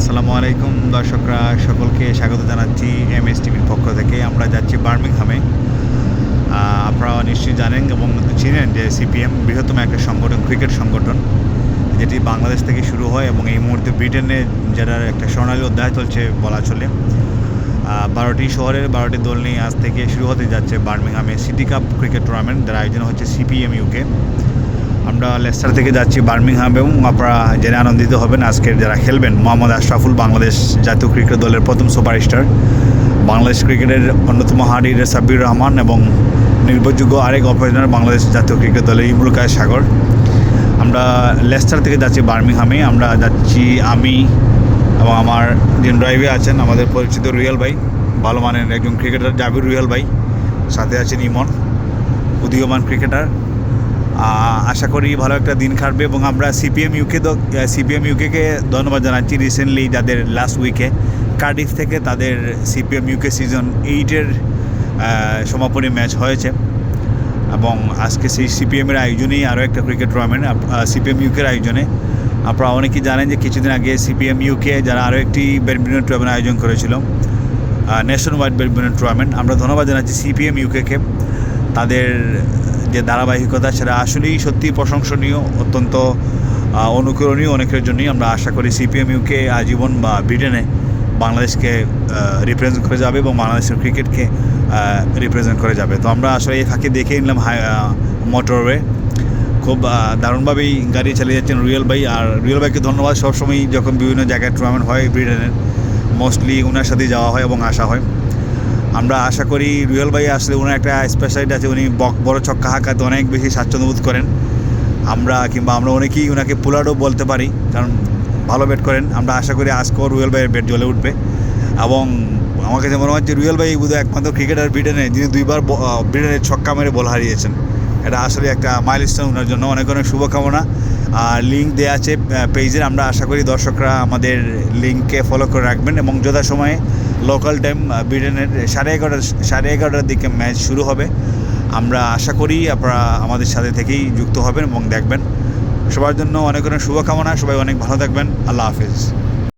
আসসালামু আলাইকুম দর্শকরা, সকলকে স্বাগত জানাচ্ছি এম এস টিভির পক্ষ থেকে। আমরা যাচ্ছি বার্মিংহামে। আপনারা নিশ্চয়ই জানেন এবং চিনেন যে সিপিএম বৃহত্তম একটা সংগঠন, ক্রিকেট সংগঠন, যেটি বাংলাদেশ থেকে শুরু হয় এবং এই মুহূর্তে ব্রিটেনে যেটার একটা স্বর্ণালী অধ্যায় চলছে বলা চলে। বারোটি শহরের বারোটি দল নিয়ে আজ থেকে শুরু হতে যাচ্ছে বার্মিংহামে সিটি কাপ ক্রিকেট টুর্নামেন্ট, যার আয়োজন হচ্ছে সিপিএম ইউকে আমরা লেস্টার থেকে যাচ্ছি বার্মিংহাম এবং আপনারা জেনে আনন্দিত হবেন আজকের যারা খেলবেন। মোহাম্মদ আশরাফুল বাংলাদেশ জাতীয় ক্রিকেট দলের প্রথম সুপারস্টার। বাংলাদেশ ক্রিকেটের অন্যতম হাডির সাব্বির রহমান এবং নির্ভরযোগ্য আরেক অপারেটর বাংলাদেশ জাতীয় ক্রিকেট দলের ইমরুল কায় সাগর। আমরা লেস্টার থেকে যাচ্ছি বার্মিংহামে। আমরা যাচ্ছি আমি এবং আমার যিনি ড্রাইভে আছেন, আমাদের পরিচিত রুয়েল ভাই, ভালো মানের একজন ক্রিকেটার জাবির রুয়েল ভাই। সাথে আছেন ইমন, উদীয়মান ক্রিকেটার আশা করি ভালো একটা দিন কাটবে এবং আমরা সিপিএম ইউকে সিপিএম ইউকেকে ধন্যবাদ জানাচ্ছি রিসেন্টলি যাদের লাস্ট উইকে কার্ডিফ থেকে তাদের সিপিএম ইউকে সিজন এইটের সমাপনী ম্যাচ হয়েছে। এবং আজকে সেই সিপিএমের আয়োজনেই আরও একটা ক্রিকেট টুর্নামেন্ট সিপিএম ইউকের আয়োজনে। আপনারা অনেকেই জানেন যে কিছুদিন আগে সিপিএম ইউকে যারা আরও একটি ব্যাডমিন্টন টুর্নামেন্ট আয়োজন করেছিল ন্যাশনাল ওয়াইড ব্যাডমিন্টন টুর্নামেন্ট আমরা ধন্যবাদ জানাচ্ছি সিপিএম ইউকেকে তাদের যে ধারাবাহিকতা, সেটা আসলেই সত্যি প্রশংসনীয়, অত্যন্ত অনুকরণীয় অনেকের জন্যই। আমরা আশা করি সিপিএম ইউকে আজীবন বা ব্রিটেনে বাংলাদেশকে রিপ্রেজেন্ট করে যাবে এবং বাংলাদেশের ক্রিকেটকে রিপ্রেজেন্ট করে যাবে। তো আমরা আসলে এই ফাঁকে দেখে নিলাম মোটরওয়ে। খুব দারুণভাবেই গাড়ি চালিয়ে যাচ্ছেন রিয়েল ভাই। আর রিয়েল ভাইকে ধন্যবাদ সবসময়ই যখন বিভিন্ন জায়গায় টুর্নামেন্ট হয় ব্রিটেনের। মোস্টলি ওনার সাথেই যাওয়া হয় এবং আসা হয়। আমরা আশা করি রুয়েল ভাই আসলে ওনার একটা স্পেশালিটি আছে, উনি বড় ছক্কা হাঁকাতে অনেক বেশি স্বাচ্ছন্দ্য বোধ করেন। আমরা কিংবা আমরা অনেকেই ওনাকে পুলারও বলতে পারি, কারণ ভালো ব্যাট করেন। আমরা আশা করি আজকেও রুয়েল ভাইয়ের ব্যাট জ্বলে উঠবে। এবং আমার কাছে মনে হচ্ছে রুয়েল ভাই বোধহয় একমাত্র ক্রিকেটার ব্রিটেনে যিনি দুইবার ব্রিটেনের ছক্কা মেরে বল হারিয়েছেন। এটা আসলে একটা মাইল স্টোন ওনার জন্য। অনেক অনেক শুভকামনা। আর লিঙ্ক দেওয়া আছে পেজের আমরা আশা করি দর্শকরা আমাদের লিঙ্ককে ফলো করে রাখবেন এবং যথাসময়ে লোকাল টাইম ব্রিটেনের সাড়ে এগারোটা, সাড়ে এগারোটার দিকে ম্যাচ শুরু হবে। আমরা আশা করি আপনারা আমাদের সাথে থেকেই যুক্ত হবেন এবং দেখবেন। সবার জন্য অনেক অনেক শুভকামনা। সবাই অনেক ভালো থাকবেন। আল্লাহ হাফিজ।